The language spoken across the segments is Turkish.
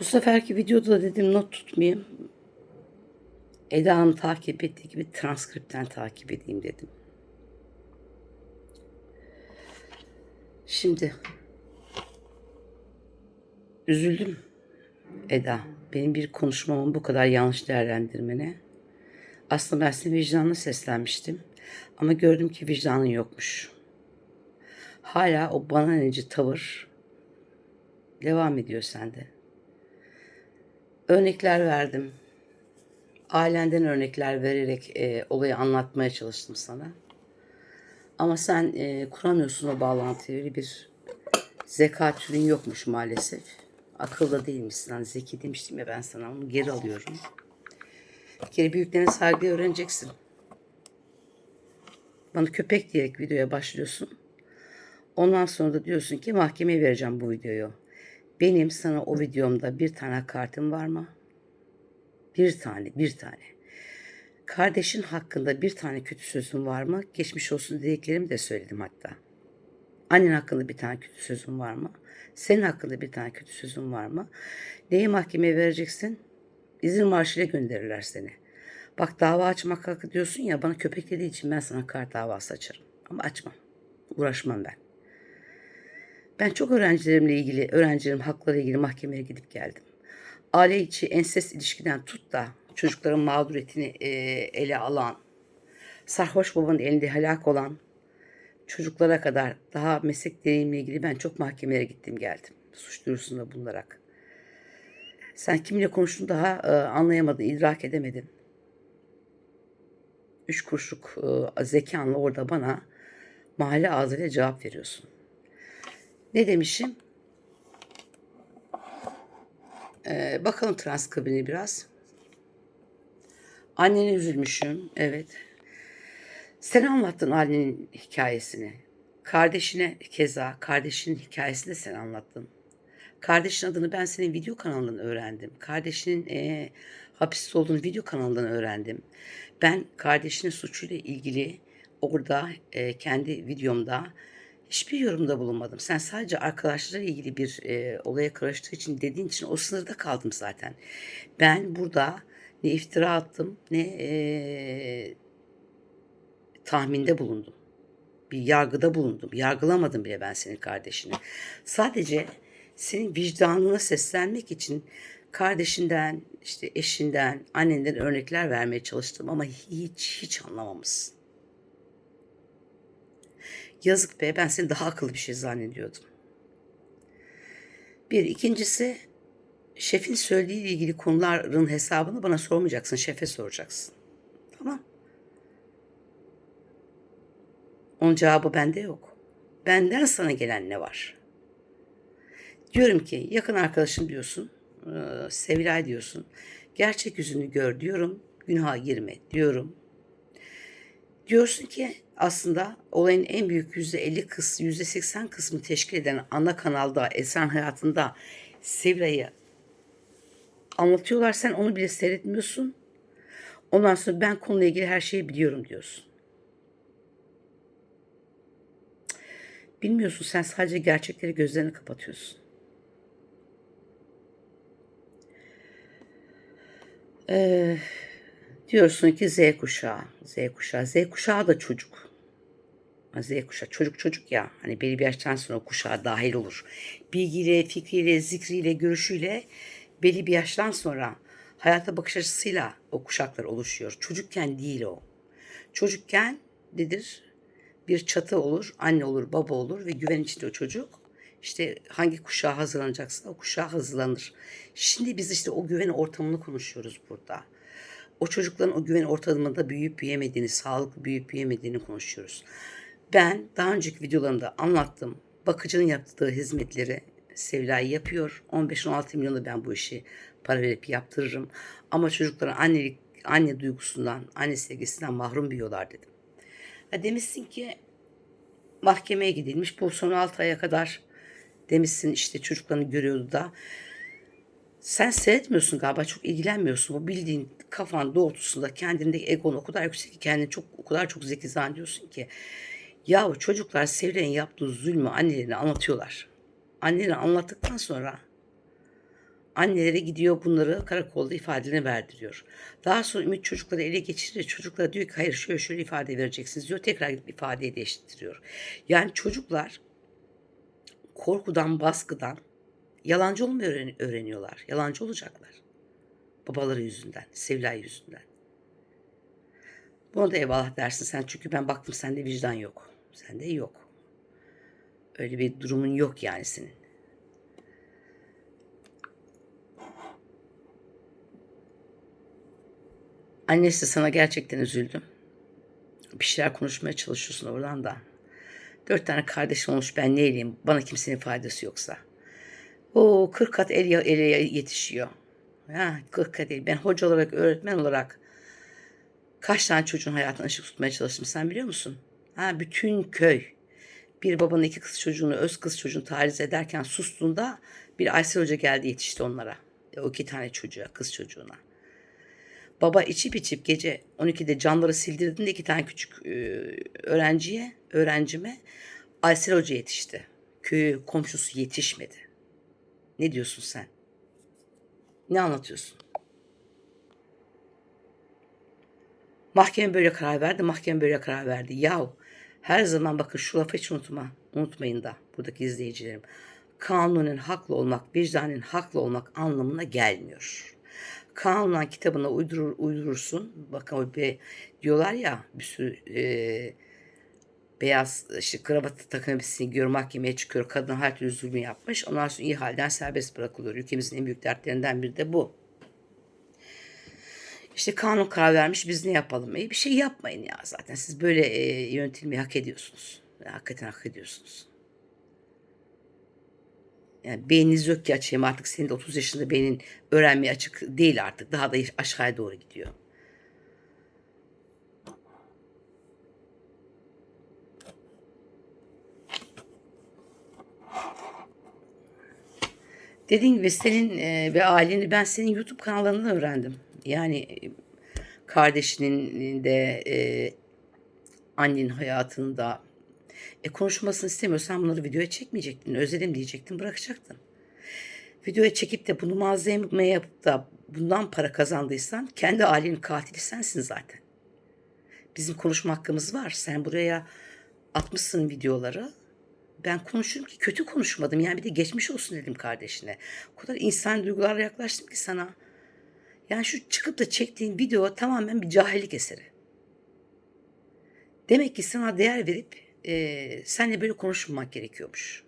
Bu seferki videoda da dedim not tutmayayım. Eda Hanım takip ettiği gibi transkripten takip edeyim dedim. Şimdi üzüldüm Eda. Benim bir konuşmamın bu kadar yanlış değerlendirmene. Aslında ben senin vicdanına seslenmiştim. Ama gördüm ki vicdanın yokmuş. Hala o bana neci tavır devam ediyor sende. Örnekler verdim. Ailenden örnekler vererek e, olayı anlatmaya çalıştım sana. Ama sen e, kuramıyorsun o bağlantıyı. Bir zeka türün yokmuş maalesef. Akılda değilmişsin. Hani zeki demiştim ya ben sana onu geri alıyorum. Bir kere büyüklerine saygı öğreneceksin. Bana köpek diyerek videoya başlıyorsun. Ondan sonra da diyorsun ki mahkemeye vereceğim bu videoyu. Benim sana o videomda bir tane kartım var mı? Bir tane, bir tane. Kardeşin hakkında bir tane kötü sözün var mı? Geçmiş olsun dediklerimi de söyledim hatta. Annen hakkında bir tane kötü sözün var mı? Senin hakkında bir tane kötü sözün var mı? Neyi mahkemeye vereceksin? İzin marşıyla gönderirler seni. Bak dava açmak hakkı diyorsun ya bana köpek dediği için ben sana kart davası açarım. Ama açmam. Uğraşmam ben. Ben çok öğrencilerimle ilgili, öğrencilerim hakları ilgili mahkemeye gidip geldim. Aile içi ensest ilişkiden tut da çocukların mağduriyetini e, ele alan, sarhoş babanın elinde helak olan çocuklara kadar daha meslek deneyimle ilgili ben çok mahkemelere gittim geldim. Suç duyurusunda bulunarak. Sen kiminle konuştuğunu daha e, anlayamadın, idrak edemedin. Üç kuruşluk e, zekanla orada bana mahalle ağzıyla cevap veriyorsun. Ne demişim? Ee, bakalım transkribini biraz. Annene üzülmüşüm. Evet. Sen anlattın annenin hikayesini. Kardeşine keza kardeşinin hikayesini de sen anlattın. Kardeşin adını ben senin video kanalından öğrendim. Kardeşinin e, hapiste olduğunu video kanalından öğrendim. Ben kardeşinin suçuyla ilgili orada e, kendi videomda hiçbir yorumda bulunmadım. Sen sadece arkadaşlarla ilgili bir e, olaya karıştığı için dediğin için o sınırda kaldım zaten. Ben burada ne iftira attım ne e, tahminde bulundum. Bir yargıda bulundum. Yargılamadım bile ben senin kardeşini. Sadece senin vicdanına seslenmek için kardeşinden, işte eşinden, annenden örnekler vermeye çalıştım ama hiç hiç anlamamışsın. Yazık be ben seni daha akıllı bir şey zannediyordum. Bir. ikincisi şefin söylediğiyle ilgili konuların hesabını bana sormayacaksın. Şefe soracaksın. Tamam. Onun cevabı bende yok. Benden sana gelen ne var? Diyorum ki yakın arkadaşım diyorsun. Sevilay diyorsun. Gerçek yüzünü gör diyorum. Günaha girme diyorum. Diyorsun ki aslında olayın en büyük yüzde 50 kısmı, yüzde 80 kısmı teşkil eden ana kanalda Esen hayatında Sevilay'ı anlatıyorlar. Sen onu bile seyretmiyorsun. Ondan sonra ben konuyla ilgili her şeyi biliyorum diyorsun. Bilmiyorsun sen sadece gerçekleri gözlerini kapatıyorsun. Ee, diyorsun ki Z kuşağı, Z kuşağı, Z kuşağı da çocuk. Z kuşağı, çocuk çocuk ya. Hani belli bir yaştan sonra o kuşağa dahil olur. Bilgiyle, fikriyle, zikriyle, görüşüyle belli bir yaştan sonra hayata bakış açısıyla o kuşaklar oluşuyor. Çocukken değil o. Çocukken nedir? Bir çatı olur, anne olur, baba olur ve güven içinde o çocuk. İşte hangi kuşağa hazırlanacaksa o kuşağa hazırlanır. Şimdi biz işte o güven ortamını konuşuyoruz burada. O çocukların o güven ortamında büyüyüp büyümediğini, sağlıklı büyüyüp büyümediğini konuşuyoruz. Ben daha önceki videolarımda anlattım. Bakıcının yaptığı hizmetleri Sevilay yapıyor. 15-16 milyonu ben bu işi para verip yaptırırım. Ama çocuklara annelik, anne duygusundan, anne sevgisinden mahrum büyüyorlar dedim. Ha demişsin ki mahkemeye gidilmiş. Bu son 6 aya kadar demişsin işte çocuklarını görüyordu da. Sen seyretmiyorsun galiba çok ilgilenmiyorsun. Bu bildiğin kafan doğrultusunda kendindeki egon o kadar yüksek ki kendini çok o kadar çok zeki zannediyorsun ki. Yahu çocuklar Sevilay'ın yaptığı zulmü annelerine anlatıyorlar. Annelerine anlattıktan sonra Anneleri gidiyor bunları karakolda ifadelerini verdiriyor. Daha sonra Ümit çocukları ele geçirince çocuklara diyor ki hayır şöyle şöyle ifade vereceksiniz diyor. Tekrar gidip ifadeyi değiştiriyor. Yani çocuklar korkudan, baskıdan yalancı olmayı öğren- öğreniyorlar. Yalancı olacaklar. Babaları yüzünden, Sevilay yüzünden. Buna da eyvallah dersin sen çünkü ben baktım sende vicdan yok. Sende yok. Öyle bir durumun yok yani senin. Annesi sana gerçekten üzüldüm. Bir şeyler konuşmaya çalışıyorsun oradan da. Dört tane kardeşim olmuş ben neyleyim bana kimsenin faydası yoksa. O 40 kat el, ele yetişiyor. Ha, 40 kat el. Ben hoca olarak, öğretmen olarak kaç tane çocuğun hayatını ışık tutmaya çalıştım sen biliyor musun? Ha, bütün köy bir babanın iki kız çocuğunu, öz kız çocuğunu taciz ederken sustuğunda bir Aysel Hoca geldi yetişti onlara. E, O iki tane çocuğa, kız çocuğuna. Baba içip içip gece 12'de camları sildirdiğinde iki tane küçük e, öğrenciye, öğrencime Aysel Hoca yetişti. Köyü komşusu yetişmedi. Ne diyorsun sen? Ne anlatıyorsun? Mahkeme böyle karar verdi, mahkeme böyle karar verdi. Yahu her zaman bakın şu lafı hiç unutma, unutmayın da buradaki izleyicilerim. Kanunun haklı olmak, vicdanın haklı olmak anlamına gelmiyor. Kanunla kitabına uydurur, uydurursun. Bakın o bir, diyorlar ya bir sürü e, beyaz işte kravatı takım elbisesini giyiyor mahkemeye çıkıyor. Kadın her türlü zulmü yapmış. Ondan sonra iyi halden serbest bırakılıyor. Ülkemizin en büyük dertlerinden biri de bu. İşte kanun karar vermiş biz ne yapalım? E bir şey yapmayın ya zaten. Siz böyle e, yönetilmeyi hak ediyorsunuz. Hakikaten hak ediyorsunuz. Yani beyniniz yok ki açayım artık senin de 30 yaşında beynin öğrenmeye açık değil artık. Daha da aşağıya doğru gidiyor. Dediğim gibi senin e, ve aileni ben senin YouTube kanallarından öğrendim. Yani kardeşinin de e, annenin hayatında e, konuşmasını istemiyorsan bunları videoya çekmeyecektin. Özledim diyecektin bırakacaktın. Videoya çekip de bunu malzeme yapıp da bundan para kazandıysan kendi ailenin katili sensin zaten. Bizim konuşma hakkımız var. Sen buraya atmışsın videoları. Ben konuşurum ki kötü konuşmadım. Yani bir de geçmiş olsun dedim kardeşine. O kadar insan duygularla yaklaştım ki sana. Yani şu çıkıp da çektiğin video tamamen bir cahillik eseri. Demek ki sana değer verip e, seninle böyle konuşmamak gerekiyormuş.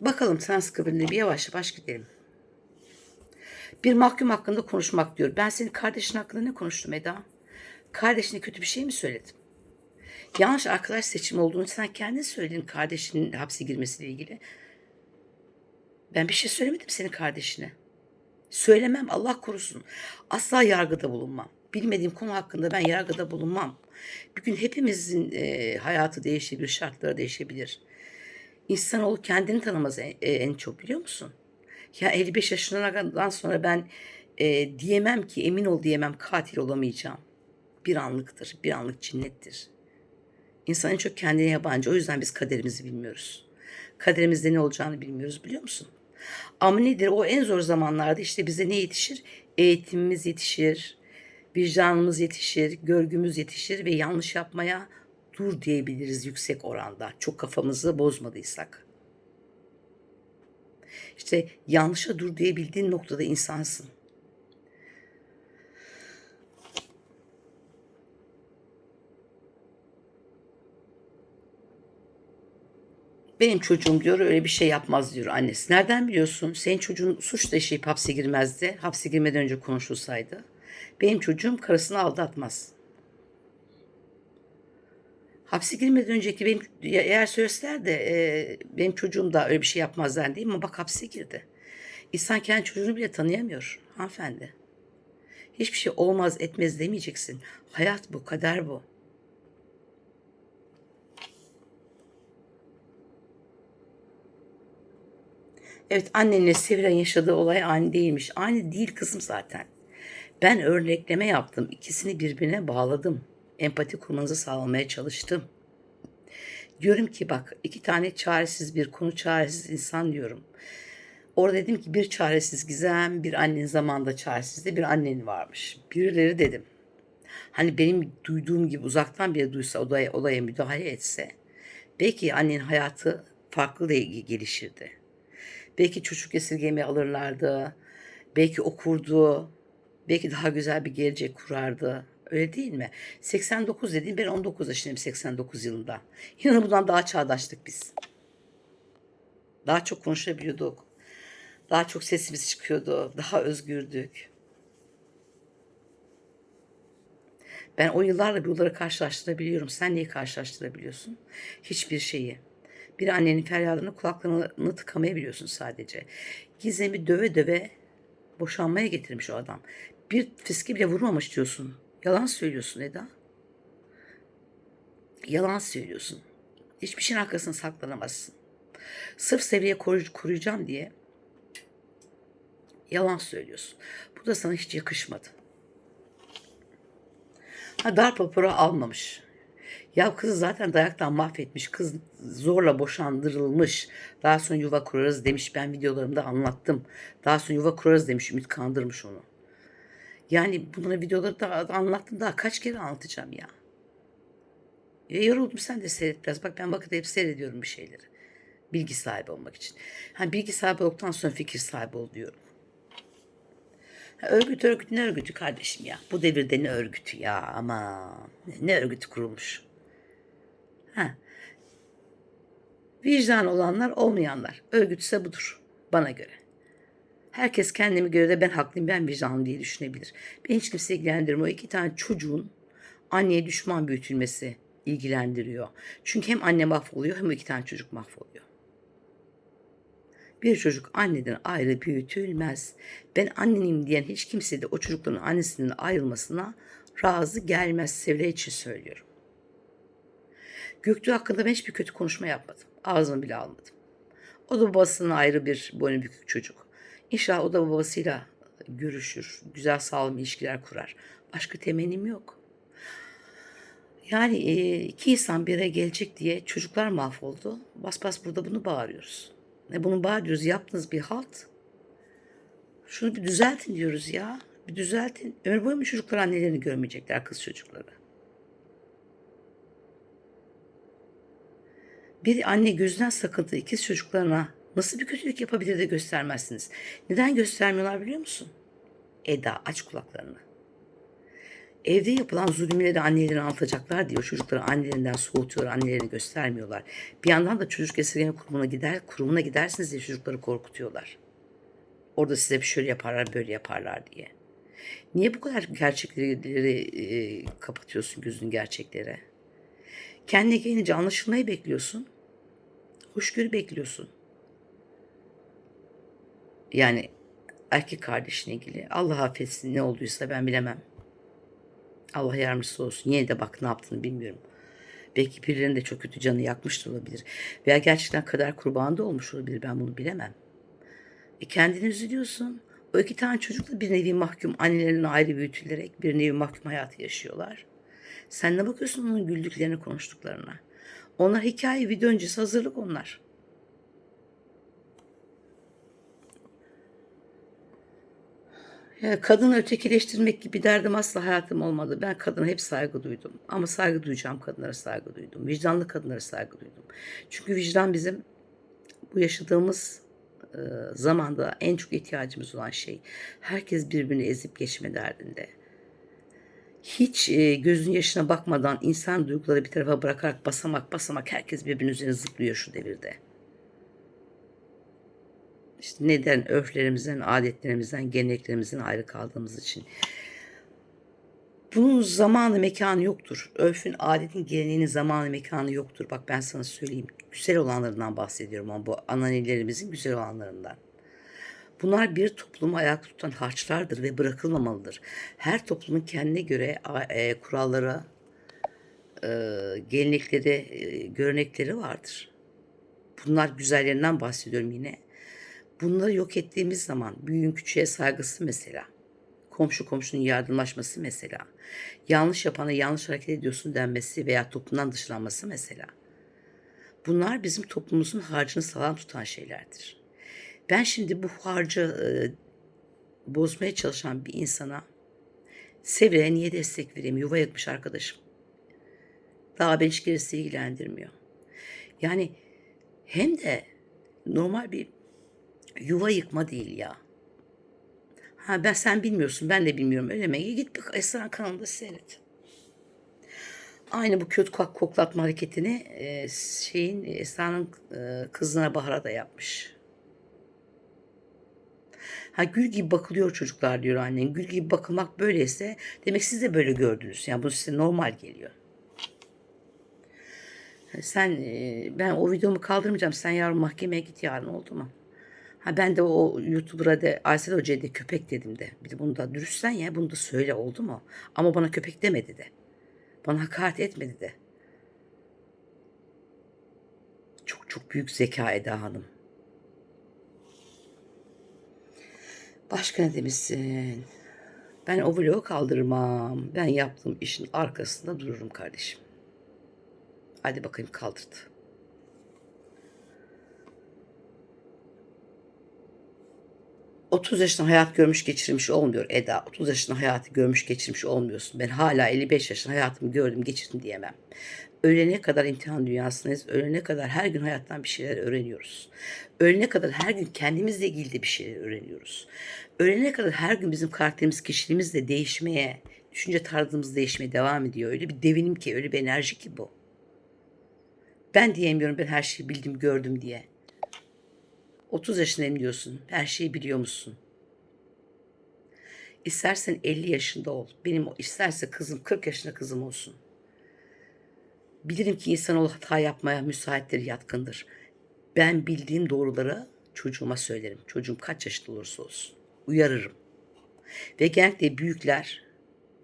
Bakalım transkriberle bir yavaş yavaş gidelim. Bir mahkum hakkında konuşmak diyor. Ben senin kardeşin hakkında ne konuştum Eda? Kardeşine kötü bir şey mi söyledim? Yanlış arkadaş seçimi olduğunu sen kendin söyledin kardeşinin hapse girmesiyle ilgili. Ben bir şey söylemedim senin kardeşine. Söylemem Allah korusun. Asla yargıda bulunmam. Bilmediğim konu hakkında ben yargıda bulunmam. Bir gün hepimizin e, hayatı değişebilir, şartları değişebilir. İnsanoğlu kendini tanımaz en, e, en çok biliyor musun? Ya 55 yaşından sonra ben e, diyemem ki emin ol diyemem katil olamayacağım. Bir anlıktır, bir anlık cinnettir. İnsan en çok kendine yabancı. O yüzden biz kaderimizi bilmiyoruz. Kaderimizde ne olacağını bilmiyoruz biliyor musun? Ama nedir? O en zor zamanlarda işte bize ne yetişir? Eğitimimiz yetişir, vicdanımız yetişir, görgümüz yetişir ve yanlış yapmaya dur diyebiliriz yüksek oranda. Çok kafamızı bozmadıysak. İşte yanlışa dur diyebildiğin noktada insansın. Benim çocuğum diyor öyle bir şey yapmaz diyor annesi. Nereden biliyorsun? Senin çocuğun suçla işleyip hapse girmezdi. Hapse girmeden önce konuşulsaydı. Benim çocuğum karısını aldatmaz. Hapse girmeden önceki benim eğer söyleseler de e, benim çocuğum da öyle bir şey yapmazlar değil mi? Bak hapse girdi. İnsan kendi çocuğunu bile tanıyamıyor hanımefendi. Hiçbir şey olmaz etmez demeyeceksin. Hayat bu, kader bu. Evet annenle Sevilen yaşadığı olay aynı değilmiş. Aynı değil kızım zaten. Ben örnekleme yaptım. İkisini birbirine bağladım. Empati kurmanızı sağlamaya çalıştım. Diyorum ki bak iki tane çaresiz bir konu çaresiz insan diyorum. Orada dedim ki bir çaresiz gizem, bir annenin zamanında çaresiz de bir annen varmış. Birileri dedim. Hani benim duyduğum gibi uzaktan bile duysa olaya, olaya müdahale etse belki annenin hayatı farklı gelişirdi. Belki çocuk esirgemeyi alırlardı. Belki okurdu. Belki daha güzel bir gelecek kurardı. Öyle değil mi? 89 dediğim ben 19 yaşındayım 89 yılında. Yine bundan daha çağdaştık biz. Daha çok konuşabiliyorduk. Daha çok sesimiz çıkıyordu. Daha özgürdük. Ben o yıllarla bu yılları karşılaştırabiliyorum. Sen neyi karşılaştırabiliyorsun? Hiçbir şeyi. Bir annenin feryadını kulaklarını tıkamayabiliyorsun sadece. Gizem'i döve döve boşanmaya getirmiş o adam. Bir fiske bile vurmamış diyorsun. Yalan söylüyorsun Eda. Yalan söylüyorsun. Hiçbir şeyin arkasına saklanamazsın. Sırf seviye koru- koruyacağım diye yalan söylüyorsun. Bu da sana hiç yakışmadı. Ha darp almamış. Ya kızı zaten dayaktan mahvetmiş. Kız zorla boşandırılmış. Daha sonra yuva kurarız demiş. Ben videolarımda anlattım. Daha sonra yuva kurarız demiş. Ümit kandırmış onu. Yani bunları videoları da anlattım. Daha kaç kere anlatacağım ya. ya yoruldum sen de seyret biraz. Bak ben vakit hep seyrediyorum bir şeyleri. Bilgi sahibi olmak için. Ha, bilgi sahibi olduktan sonra fikir sahibi ol diyorum. Örgüt örgüt ne örgütü kardeşim ya? Bu devirde ne örgütü ya ama ne örgütü kurulmuş. Ha. Vicdan olanlar olmayanlar. Örgütse budur bana göre. Herkes kendimi göre de ben haklıyım ben vicdanlıyım diye düşünebilir. Beni hiç kimse ilgilendirmiyor. O iki tane çocuğun anneye düşman büyütülmesi ilgilendiriyor. Çünkü hem anne mahvoluyor hem iki tane çocuk mahvoluyor. Bir çocuk anneden ayrı büyütülmez. Ben annenim diyen hiç kimse de o çocukların annesinin ayrılmasına razı gelmez. Sevle için söylüyorum. Göktuğ hakkında ben hiçbir kötü konuşma yapmadım. Ağzımı bile almadım. O da babasının ayrı bir boynu bükük çocuk. İnşallah o da babasıyla görüşür, güzel sağlam ilişkiler kurar. Başka temennim yok. Yani e, iki insan bir araya gelecek diye çocuklar mahvoldu. Bas bas burada bunu bağırıyoruz. Ne bunu bağırıyoruz yaptınız bir halt. Şunu bir düzeltin diyoruz ya. Bir düzeltin. Ömür boyu mu çocuklar annelerini görmeyecekler kız çocukları? Bir anne gözünden sakıntığı ikiz çocuklarına nasıl bir kötülük yapabilir de göstermezsiniz? Neden göstermiyorlar biliyor musun? Eda aç kulaklarını. Evde yapılan zulümleri annelerini anlatacaklar diyor. Çocukları annelerinden soğutuyor, annelerini göstermiyorlar. Bir yandan da çocuk esirgeme kurumuna gider, kurumuna gidersiniz diye çocukları korkutuyorlar. Orada size bir şöyle yaparlar, böyle yaparlar diye. Niye bu kadar gerçekleri e, kapatıyorsun gözün gerçeklere? Kendine gelince anlaşılmayı bekliyorsun. Hoşgörü bekliyorsun. Yani erkek kardeşine ilgili Allah affetsin ne olduysa ben bilemem. Allah yardımcısı olsun. Yine de bak ne yaptığını bilmiyorum. Belki birilerinin de çok kötü canı yakmış da olabilir. Veya gerçekten kader kurbanı da olmuş olabilir. Ben bunu bilemem. E kendini üzülüyorsun. O iki tane çocuk da bir nevi mahkum annelerinin ayrı büyütülerek bir nevi mahkum hayatı yaşıyorlar. Sen ne bakıyorsun onun güldüklerine konuştuklarına? Onlar hikaye video öncesi hazırlık onlar. Kadını ötekileştirmek gibi derdim asla hayatım olmadı. Ben kadına hep saygı duydum. Ama saygı duyacağım kadınlara saygı duydum. Vicdanlı kadınlara saygı duydum. Çünkü vicdan bizim bu yaşadığımız e, zamanda en çok ihtiyacımız olan şey. Herkes birbirini ezip geçme derdinde. Hiç e, gözün yaşına bakmadan insan duyguları bir tarafa bırakarak basamak basamak herkes birbirinin üzerine zıplıyor şu devirde. İşte neden örflerimizden, adetlerimizden, geleneklerimizden ayrı kaldığımız için. Bunun zamanı mekanı yoktur. Örfün, adetin, geleneğinin zamanı mekanı yoktur. Bak ben sana söyleyeyim. Güzel olanlarından bahsediyorum ama bu ananelerimizin güzel olanlarından. Bunlar bir toplumu ayakta tutan harçlardır ve bırakılmamalıdır. Her toplumun kendine göre e, kurallara, e, gelenekleri, e, görenekleri vardır. Bunlar güzellerinden bahsediyorum yine. Bunları yok ettiğimiz zaman büyüğün küçüğe saygısı mesela. Komşu komşunun yardımlaşması mesela. Yanlış yapana yanlış hareket ediyorsun denmesi veya toplumdan dışlanması mesela. Bunlar bizim toplumumuzun harcını sağlam tutan şeylerdir. Ben şimdi bu harcı e, bozmaya çalışan bir insana Sevire'ye niye destek vereyim? Yuva yıkmış arkadaşım. Daha hiç gerisi ilgilendirmiyor. Yani hem de normal bir yuva yıkma değil ya. Ha ben sen bilmiyorsun ben de bilmiyorum öyle mi? Git bir Esra kanalında seyret. Aynı bu kötü kok koklatma hareketini e, şeyin Esra'nın e, kızına Bahar'a da yapmış. Ha gül gibi bakılıyor çocuklar diyor annen. Gül gibi bakılmak böyleyse demek siz de böyle gördünüz. Yani bu size normal geliyor. Sen e, ben o videomu kaldırmayacağım. Sen yarın mahkemeye git yarın oldu mu? Ha ben de o YouTuber'a de Aysel Hoca'ya de köpek dedim de. Bir de bunu da dürüstsen ya bunu da söyle oldu mu? Ama bana köpek demedi de. Bana hakaret etmedi de. Çok çok büyük zeka Eda Hanım. Başka ne demişsin? Ben o vlogu kaldırmam. Ben yaptığım işin arkasında dururum kardeşim. Hadi bakayım kaldırdı. ...30 yaşında hayat görmüş geçirmiş olmuyor Eda. 30 yaşında hayatı görmüş geçirmiş olmuyorsun. Ben hala 55 yaşında hayatımı gördüm geçirdim diyemem. Ölene kadar imtihan dünyasındayız. Ölene kadar her gün hayattan bir şeyler öğreniyoruz. Ölene kadar her gün kendimizle ilgili de bir şeyler öğreniyoruz. Ölene kadar her gün bizim karakterimiz, kişiliğimiz de değişmeye, düşünce tarzımız değişmeye devam ediyor. Öyle bir devinim ki, öyle bir enerji ki bu. Ben diyemiyorum ben her şeyi bildim, gördüm diye. 30 yaşındayım diyorsun. Her şeyi biliyor musun? İstersen 50 yaşında ol. Benim isterse kızım 40 yaşında kızım olsun. Bilirim ki insanoğlu hata yapmaya müsaittir, yatkındır. Ben bildiğim doğruları çocuğuma söylerim. Çocuğum kaç yaşında olursa olsun. Uyarırım. Ve genellikle büyükler,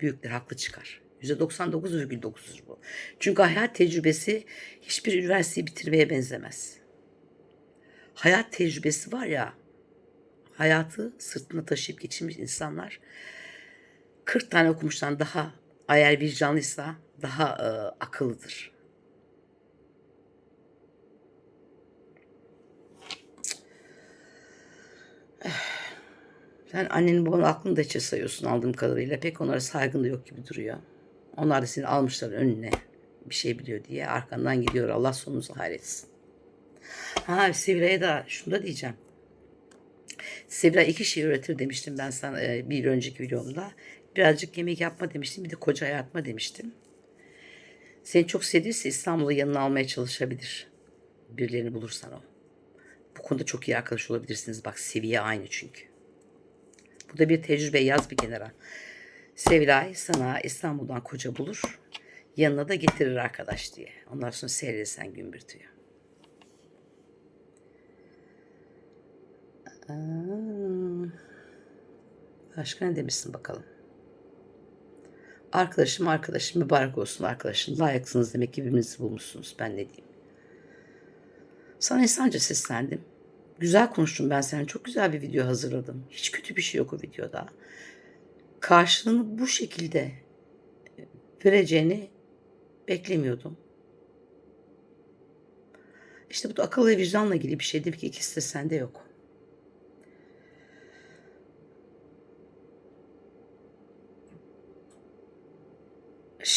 büyükler haklı çıkar. %99,9'dur bu. Çünkü hayat tecrübesi hiçbir üniversiteyi bitirmeye benzemez. Hayat tecrübesi var ya, hayatı sırtında taşıyıp geçirmiş insanlar 40 tane okumuştan daha eğer vicdanlıysa daha e, akıllıdır. Sen annenin babanın aklını da içe sayıyorsun aldığım kadarıyla. Pek onlara saygın da yok gibi duruyor. Onlar da seni almışlar önüne bir şey biliyor diye arkandan gidiyor. Allah sonunuzu hayretsin. Ha Sevira'ya da şunu da diyeceğim. Sevira iki şey öğretir demiştim ben sana e, bir önceki videomda. Birazcık yemek yapma demiştim. Bir de koca ayartma demiştim. Seni çok sevdiyse İstanbul'u yanına almaya çalışabilir. Birilerini bulursan o. Bu konuda çok iyi arkadaş olabilirsiniz. Bak seviye aynı çünkü. Bu da bir tecrübe yaz bir kenara. Sevilay sana İstanbul'dan koca bulur. Yanına da getirir arkadaş diye. Ondan sonra seyredilsen gümbürtüyor. Başka ne demişsin bakalım. Arkadaşım arkadaşım mübarek olsun arkadaşım. Layıksınız demek ki birbirinizi bulmuşsunuz. Ben ne diyeyim. Sana insanca seslendim. Güzel konuştum ben sana. Çok güzel bir video hazırladım. Hiç kötü bir şey yok o videoda. Karşılığını bu şekilde vereceğini beklemiyordum. İşte bu da akıl ve vicdanla ilgili bir şey. Demek ki ikisi de sende yok.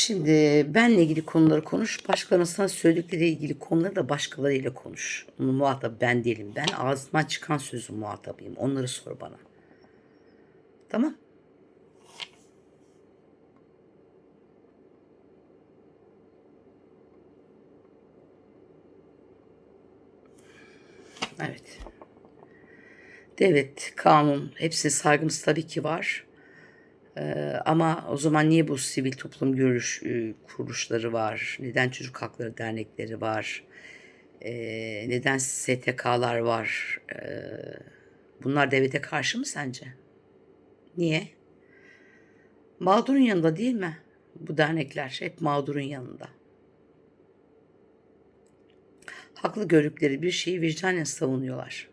Şimdi benle ilgili konuları konuş. Başkalarına sana söyledikleriyle ilgili konuları da başkalarıyla konuş. Onun muhatabı ben değilim. Ben ağzımdan çıkan sözün muhatabıyım. Onları sor bana. Tamam. Evet. Devlet, kanun, hepsine saygımız tabii ki var. Ama o zaman niye bu sivil toplum görüş kuruluşları var? Neden çocuk hakları dernekleri var? Neden STK'lar var? Bunlar devlete karşı mı sence? Niye? Mağdurun yanında değil mi? Bu dernekler hep mağdurun yanında. Haklı gördükleri bir şeyi vicdanen savunuyorlar.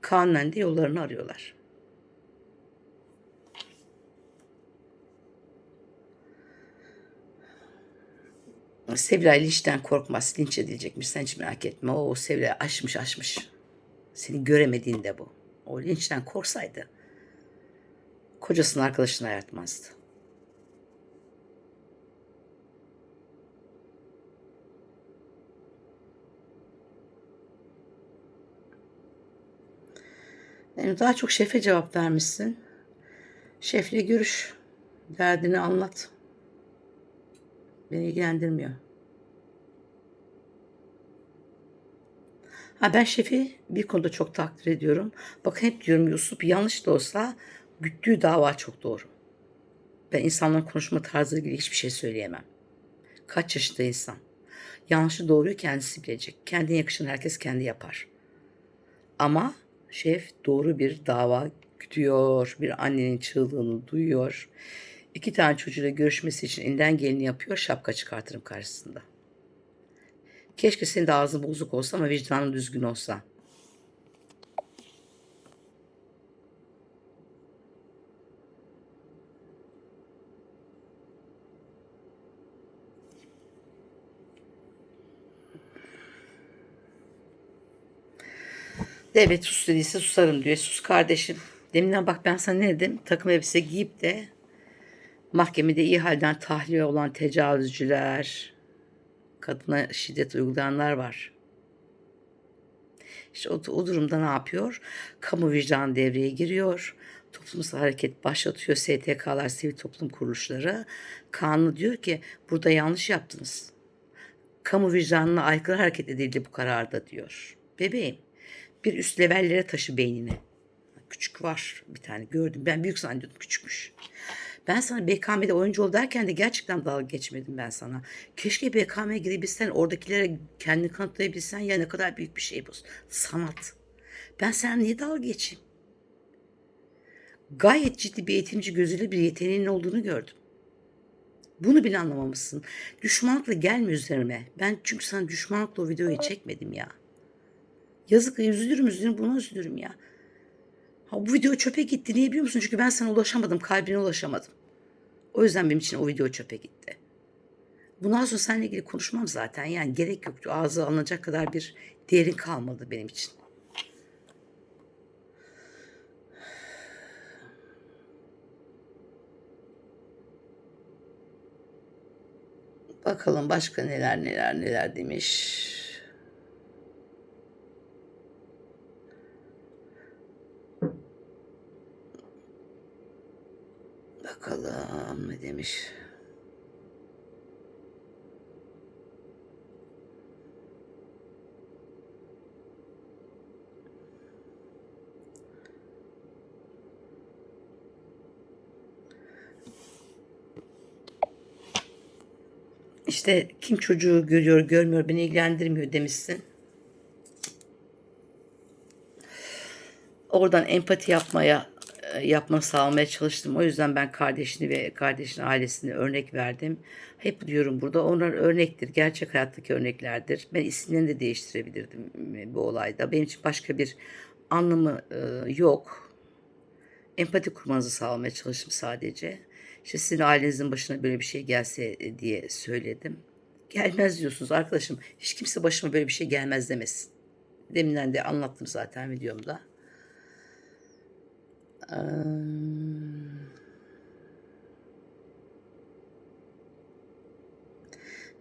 Kanunen de yollarını arıyorlar. Sevilay linçten korkmaz. Linç edilecekmiş. Sen hiç merak etme. O Sevilay aşmış aşmış. Seni göremediğin de bu. O linçten korksaydı kocasının arkadaşını ayartmazdı. Yani daha çok şefe cevap vermişsin. Şefle görüş. Derdini anlat. Beni ilgilendirmiyor. Ha ben şefi bir konuda çok takdir ediyorum. Bak hep diyorum Yusuf yanlış da olsa güttüğü dava çok doğru. Ben insanların konuşma tarzıyla ilgili hiçbir şey söyleyemem. Kaç yaşında insan. Yanlışı doğruyu kendisi bilecek. Kendine yakışan herkes kendi yapar. Ama şef doğru bir dava gütüyor. Bir annenin çığlığını duyuyor. İki tane çocuğuyla görüşmesi için elinden geleni yapıyor. Şapka çıkartırım karşısında. Keşke senin de ağzın bozuk olsa ama vicdanın düzgün olsa. Devlet sus dediyse susarım diyor. Sus kardeşim. Deminden bak ben sana ne dedim? Takım elbise giyip de mahkemede iyi halden tahliye olan tecavüzcüler, kadına şiddet uygulayanlar var. İşte o, o durumda ne yapıyor? Kamu vicdanı devreye giriyor. Toplumsal hareket başlatıyor STK'lar, sivil toplum kuruluşları. Kanunu diyor ki burada yanlış yaptınız. Kamu vicdanına aykırı hareket edildi bu kararda diyor. Bebeğim bir üst levellere taşı beynini. Küçük var bir tane gördüm. Ben büyük zannediyordum küçükmüş. Ben sana BKM'de oyuncu ol derken de gerçekten dalga geçmedim ben sana. Keşke BKM'ye girebilsen, oradakilere kendini kanıtlayabilsen ya ne kadar büyük bir şey bu. Sanat. Ben sana niye dalga geçeyim? Gayet ciddi bir eğitimci gözüyle bir yeteneğinin olduğunu gördüm. Bunu bile anlamamışsın. Düşmanlıkla gelme üzerime. Ben çünkü sana düşmanlıkla o videoyu çekmedim ya. Yazık üzülürüm üzülürüm buna üzülürüm ya. Ha, bu video çöpe gitti. Niye biliyor musun? Çünkü ben sana ulaşamadım. Kalbine ulaşamadım. O yüzden benim için o video çöpe gitti. Bundan sonra seninle ilgili konuşmam zaten. Yani gerek yoktu. Ağzı alınacak kadar bir değerin kalmadı benim için. Bakalım başka neler neler neler demiş. Bakalım ne demiş. İşte kim çocuğu görüyor görmüyor beni ilgilendirmiyor demişsin. Oradan empati yapmaya yapma sağlamaya çalıştım. O yüzden ben kardeşini ve kardeşin ailesini örnek verdim. Hep diyorum burada onlar örnektir. Gerçek hayattaki örneklerdir. Ben isimlerini de değiştirebilirdim e, bu olayda. Benim için başka bir anlamı e, yok. Empati kurmanızı sağlamaya çalıştım sadece. İşte sizin ailenizin başına böyle bir şey gelse e, diye söyledim. Gelmez diyorsunuz arkadaşım. Hiç kimse başıma böyle bir şey gelmez demesin. Deminden de anlattım zaten videomda.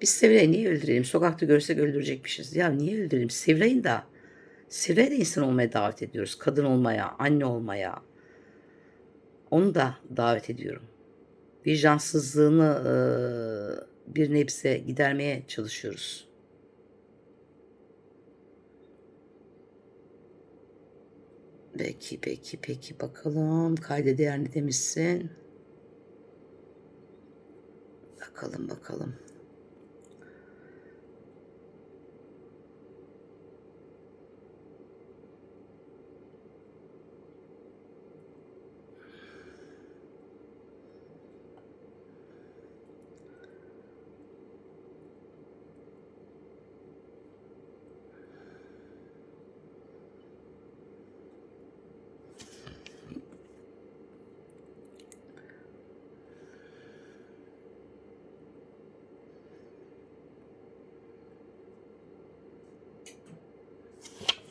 Biz Sevilay'ı niye öldürelim? Sokakta görsek öldürecekmişiz. Ya niye öldürelim? Sevilay'ın da Sevilay'ı da insan olmaya davet ediyoruz. Kadın olmaya, anne olmaya. Onu da davet ediyorum. Vicdansızlığını bir nebze gidermeye çalışıyoruz. Peki, peki, peki bakalım. Kayda değer ne demişsin? Bakalım, bakalım.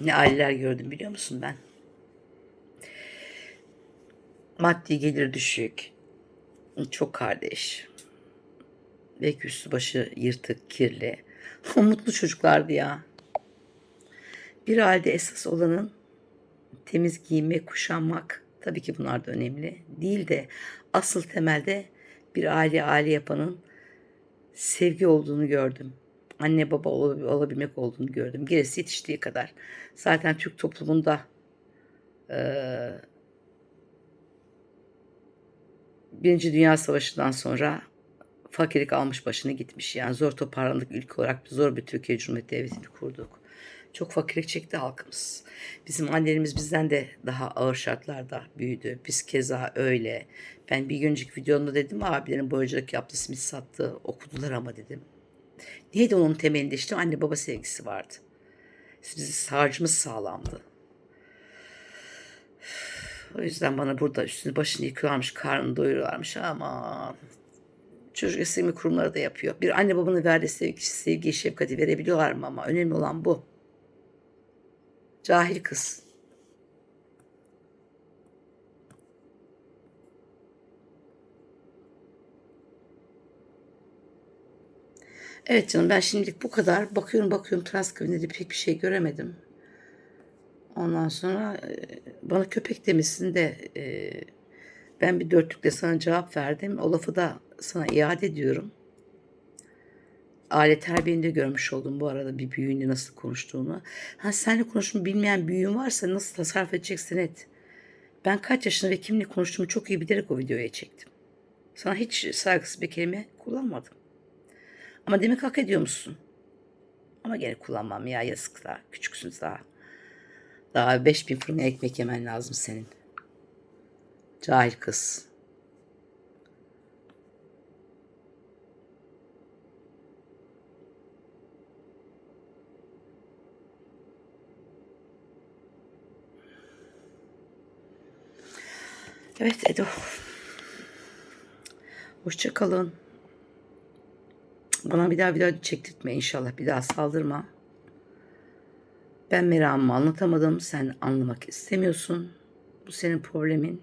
Ne aileler gördüm biliyor musun ben? Maddi gelir düşük. Çok kardeş. Belki üstü başı yırtık, kirli. Mutlu çocuklardı ya. Bir halde esas olanın temiz giyinmek, kuşanmak. Tabii ki bunlar da önemli. Değil de asıl temelde bir aile aile yapanın sevgi olduğunu gördüm. Anne baba ol- olabilmek olduğunu gördüm. Gerisi yetiştiği kadar. Zaten Türk toplumunda eee Birinci Dünya Savaşı'ndan sonra fakirlik almış başını gitmiş. Yani zor toparlandık ülke olarak zor bir Türkiye Cumhuriyeti Devleti'ni kurduk. Çok fakirlik çekti halkımız. Bizim annelerimiz bizden de daha ağır şartlarda büyüdü. Biz keza öyle. Ben bir önceki videomda dedim abilerin boyacılık yaptı, simit sattı, okudular ama dedim. Neydi onun temelinde işte anne baba sevgisi vardı. Bizim harcımız sağlamdı. O yüzden bana burada üstünü başını yıkıyorlarmış, karnını doyuruyorlarmış ama çocuk esirme kurumları da yapıyor. Bir anne babanın verdiği sevgi, sevgiyi, şefkati verebiliyorlar mı ama önemli olan bu. Cahil kız. Evet canım ben şimdilik bu kadar. Bakıyorum bakıyorum transkribinde de pek bir şey göremedim. Ondan sonra e, bana köpek demişsin de e, ben bir dörtlükle sana cevap verdim. O lafı da sana iade ediyorum. Aile terbiyeni de görmüş oldum bu arada bir büyüğünle nasıl konuştuğunu. Ha seninle konuştuğumu bilmeyen büyüğün varsa nasıl tasarruf edeceksin et. Ben kaç yaşında ve kimle konuştuğumu çok iyi bilerek o videoya çektim. Sana hiç saygısız bir kelime kullanmadım. Ama demek hak ediyor musun? Ama gene kullanmam ya yazık da. Küçüksün daha. Daha 5000 fırına ekmek yemen lazım senin. Cahil kız. Evet Edo. Hoşça kalın. Bana bir daha video çektirtme inşallah. Bir daha saldırma. Ben meramımı anlatamadım. Sen anlamak istemiyorsun. Bu senin problemin.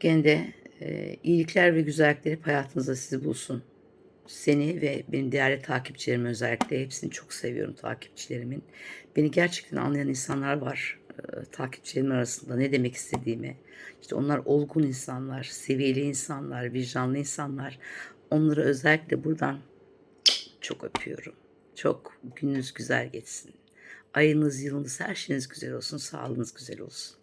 Gene de e, iyilikler ve güzellikler hep hayatınızda sizi bulsun. Seni ve benim değerli takipçilerimi özellikle hepsini çok seviyorum takipçilerimin. Beni gerçekten anlayan insanlar var e, takipçilerimin arasında ne demek istediğimi. İşte onlar olgun insanlar, seviyeli insanlar, vicdanlı insanlar. Onları özellikle buradan çok öpüyorum. Çok gününüz güzel geçsin. Ayınız, yılınız, her şeyiniz güzel olsun. Sağlığınız güzel olsun.